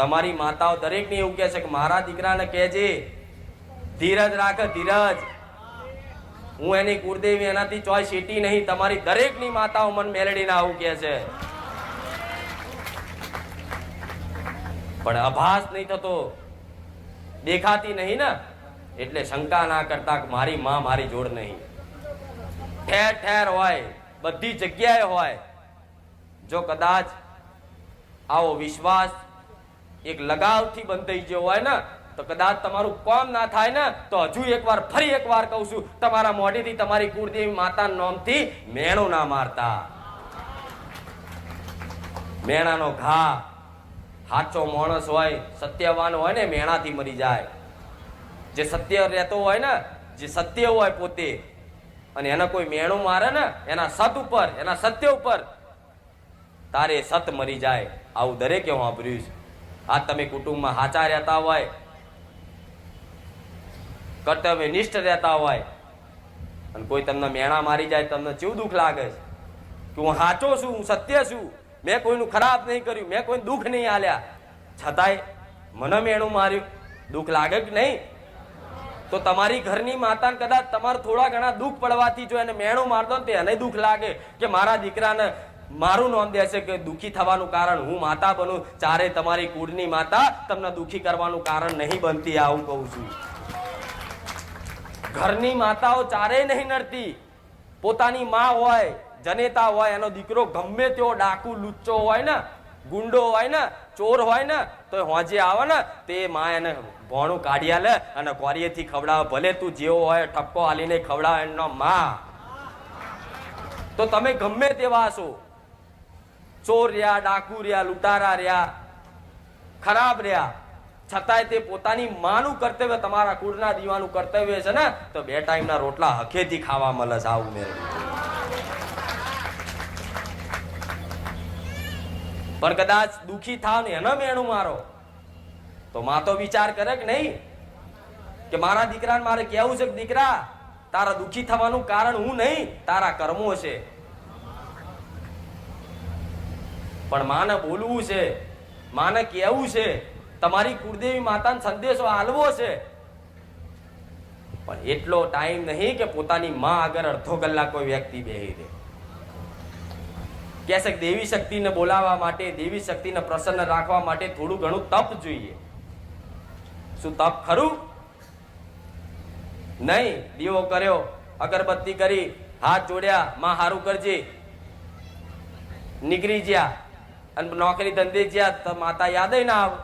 તમારી માતાઓ દરેકને એવું કહે છે કે મારા દીકરાને કહેજે, ધીરજ રાખ, ધીરજ. હું એની કુળદેવી, એનાથી ચોય સીટી નહીં, તમારી દરેકની માતાઓ મન મેલડીને આવું કહે છે. પણ અભાસ નહીં થતો. દેખાતી નહીં ને, એટલે શંકા ના કરતા કે મારી માં મારી જોડ નહીં. ઠેર ઠેર હોય, બધી જગ્યાએ હોય. જો કદાચ આવો વિશ્વાસ એક લગાવથી બંધ થઈ ગયો હોય ને, તો કદાચ તમારું કોમ ના થાય ને, તો હજુ એકવાર, ફરી એકવાર કહું છું, તમારા મોઢેથી તમારી કુળદેવી માતાના નામથી મેણો ના મારતા. મેણાનો ઘા સાચો માણસ હોય, સત્યવાન હોય ને, મેણાથી મરી જાય. જે સત્ય રહેતો હોય ને, જે સત્ય હોય પોતે, અને એને કોઈ મેણું મારે ને, એના સત ઉપર, એના સત્ય ઉપર, તારે સત મરી જાય. આવું દરેકે આભર્યું છે. આ તમે કુટુંબમાં હાચા રહેતા હોય, કર્તવ્ય નિષ્ઠ રહેતા હોય, અને કોઈ તમને મેણા મારી જાય, તમને કેવું દુઃખ લાગે છે, કે હું સાચો છું, હું સત્ય છું, મેં કોઈનું ખરાબ નહીં કર્યું, મેં કોઈ દુઃખ નહીં આલ્યા. છતાંય મને મેણું માર્યું. દુઃખ લાગે કે નહીં? તો તમારી ઘરની માતાને કદાચ તમારે થોડા ઘણા દુઃખ પડવાથી જો એને મેણું મારતો ને એને દુઃખ લાગે કે મારા દીકરાને મારું નામ છે કે દુઃખી થવાનું કારણ હું માતા બનું, ચારે તમારી કુળની માતા તમને દુઃખી કરવાનું કારણ નહીં બનતી આવું કહું છું. ઘરની માતાઓ ચારેય નહીં નડતી. પોતાની માં હોય, જનેતા હોય, એનો દીકરો ગમે તેવો ડાકુ, લુચ્ચો હોય ને, ગુંડો હોય ને, ચોર હોય ને તો હોજે આવે ને, તે માં એને ભોણું કાઢી આલે અને કોરીએથી ખવડાવે. ભલે તું જેવો હોય, ઠપકો હાલીને ખવડાવે એનો માં. તો તમે ગમે તેવા હશો. ચોર રહ્યા, ડાકુ રહ્યા, લૂંટારા રહ્યા, ખરાબ રહ્યા. છતાંય તે પોતાની માનું કર્તવ્ય તમારા કુળના દીવાનું કર્તવ્ય છે ને, તો બે ટાઈમના રોટલા હખેથી ખાવા મળે છે, આવું મેં. પણ કદાચ દુખી થાવ ને એનો મેણું મારો. તો માં તો વિચાર કરે કે નહીં, કે મારા દીકરાને મારે કેવું છે કે દીકરા, તારા દુખી થવાનું કારણ હું નહીં, તારા કર્મો છે. પણ માને બોલવું છે, માને કહેવું છે, તમારી કુળદેવી માતાનો સંદેશો આલવો છે. પણ એટલો ટાઈમ નહીં કે પોતાની માં આગળ અડધો કલાક કોઈ વ્યક્તિ બેહી દે કહેશે દેવી શક્તિને બોલાવવા માટે, દેવી શક્તિને પ્રસન્ન રાખવા માટે થોડું ઘણું તપ જોઈએ. શું તપ ખરું? નહીં, દીવો કર્યો, અગરબત્તી કરી, હાથ જોડ્યા, માં હારું કરજે. નીકળી ગયા. અને નોકરી ધંધે જ્યાં તો માતા યાદ ના આવે.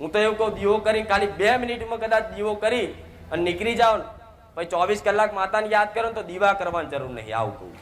હું તો એવું કહું, દીવો કરી, ખાલી બે મિનિટમાં કદાચ દીવો કરી અને નીકળી જાઓ ને. પછી ચોવીસ કલાક માતાને યાદ કરો ને તો દીવા કરવાની જરૂર નહીં, આવું કહું